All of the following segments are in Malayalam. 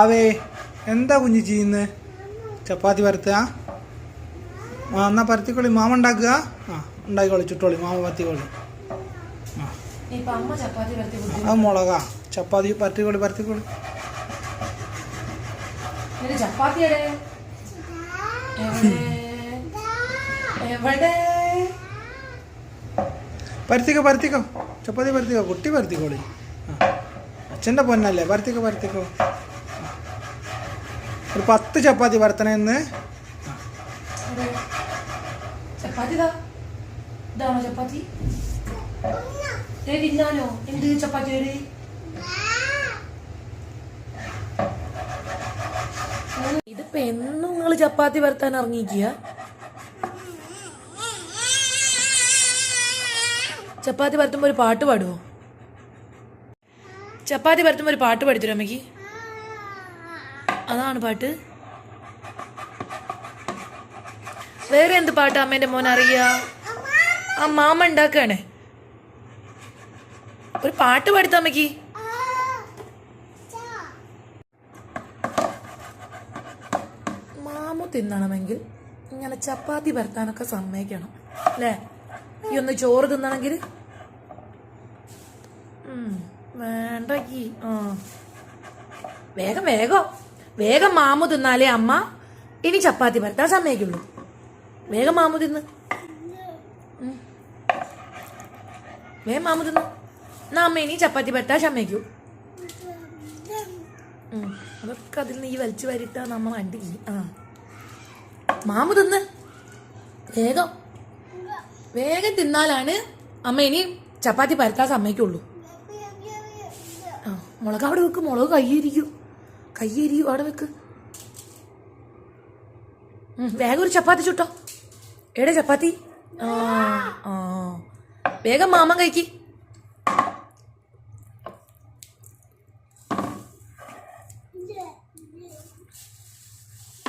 അവേ എന്താ കുഞ്ഞു ചെയ്യുന്നത് ചപ്പാത്തി പരത്തുക. ആ എന്നാ പരത്തിക്കോളി. മാമ ഉണ്ടാക്കുക? ആ ഉണ്ടാക്കിക്കോളി ചുട്ടോളി. മാമ പരത്തിക്കോളി. ആ. അത് മുളകാ. ചപ്പാത്തി പരത്തിക്കോളി പരത്തിക്കോളി. പരത്തിക്കോ പരത്തിക്കോ. ചപ്പാത്തി പരത്തിക്കോ. കുട്ടി പരത്തിക്കോളി. ആ. അച്ഛന്റെ പൊന്നല്ലേ? പരത്തിക്കോ പരത്തിക്കോ. ഒരു പത്ത് ചപ്പാത്തി പരത്തണമെന്ന് ഇന്ന്. ചപ്പാത്തി ഇതിപ്പോ എന്നും നിങ്ങൾ ചപ്പാത്തി പരത്താൻ ഇറങ്ങിക്കുക ചപ്പാത്തി പരത്തുമ്പോ ഒരു പാട്ട് പാടുവോ? ചപ്പാത്തി പരത്തുമ്പോ ഒരു പാട്ട് പഠിച്ചു അമ്മയ്ക്ക്? അതാണ് പാട്ട്. വേറെ എന്ത് പാട്ടാ അമ്മേന്റെ മോൻ അറിയാ? ആ മാമ ഉണ്ടാക്കാണ്. ഒരു പാട്ട് പാടുത്ത അമ്മയ്ക്ക്. മാമു തിന്നണമെങ്കിൽ ഇങ്ങനെ ചപ്പാത്തി പരത്താനൊക്കെ സമ്മതിക്കണം അല്ലേ? ഈ ഒന്ന് ചോറ് തിന്നണമെങ്കിൽ? വേണ്ട ആ. വേഗം വേഗം. വേഗം മാമു തിന്നാലേ അമ്മ. ഇനി ചപ്പാത്തി പരത്താൻ സമ്മതിക്കുള്ളൂ വേഗം മാമു തിന്ന്. വേഗം മാമു തിന്ന്. എന്നാ അമ്മ ഇനി ചപ്പാത്തി പരത്താൻ സമ്മതിക്കൂ ഉം. അതൊക്കെ അതിൽ നിന്ന് ഈ വലിച്ചു വരുത്താൻ നമ്മ വണ്ടി ആ. മാമു തിന്ന്. വേഗം. വേഗം തിന്നാലാണ് അമ്മ ഇനി ചപ്പാത്തി പരത്താൻ സമ്മതിക്കുള്ളൂ മുളക് അവിടെ വെക്ക്. മുളക് കയ്യിരിക്കൂ കയ്യിരിക്കൂ അവിടെ വെക്ക്. വേഗം ഒരു ചപ്പാത്തി ചുട്ടോ. എവിടെ ചപ്പാത്തി? ആ ആ. വേഗം മാമൻ കഴിക്ക്.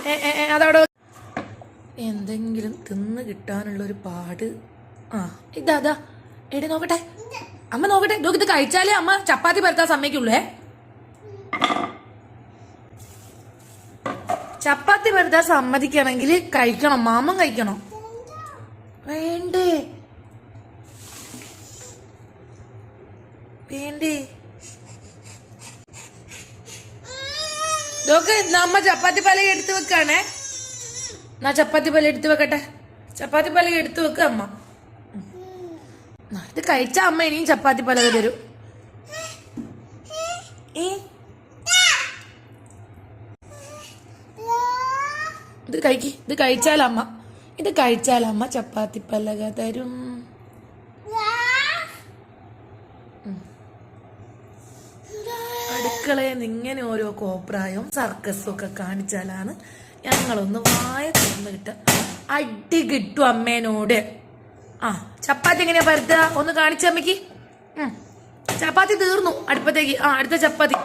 ഏ, ഏ, ഏ, അതവിടെ എന്തെങ്കിലും തിന്ന് കിട്ടാനുള്ള ഒരു പാട്. ആ ഇതാ അതാ എടെ നോക്കട്ടെ. അമ്മ നോക്കട്ടെ. നോക്കി ഇത് കഴിച്ചാലേ അമ്മ ചപ്പാത്തി പരത്താൻ സമ്മതിക്കുള്ളേ ചപ്പാത്തി വെറുതെ സമ്മതിക്കണമെങ്കിൽ കഴിക്കണം. മാമൻ കഴിക്കണം? വേണ്ടേ. വേണ്ടേ. നോക്ക് നമ്മ ചപ്പാത്തി പല എടുത്ത് വെക്കാണേ. നാ ചപ്പാത്തി പല എടുത്ത് വെക്കട്ടെ? ചപ്പാത്തി പല എടുത്ത് വെക്ക അമ്മ. ഇത് കഴിച്ച അമ്മ ഇനിയും ചപ്പാത്തി പല തരും. ഏ? ഇത് കഴിക്ക്. ഇത് കഴിച്ചാൽ അമ്മ. ഇത് കഴിച്ചാൽ അമ്മ ചപ്പാത്തി പലക തരും. അടുക്കളയിൽ ഇങ്ങനെ ഓരോ കോപ്രായവും സർക്കസും ഒക്കെ കാണിച്ചാലാണ് ഞങ്ങളൊന്ന് വായ തുറന്ന് കിട്ടുക. അടി കിട്ടും അമ്മേനോട്. ആ ചപ്പാത്തി എങ്ങനെയാ പരത്തുക? ഒന്ന് കാണിച്ച അമ്മയ്ക്ക്. ചപ്പാത്തി തീർന്നു. അടുപ്പത്തേക്ക്. ആ അടുത്ത ചപ്പാത്തി.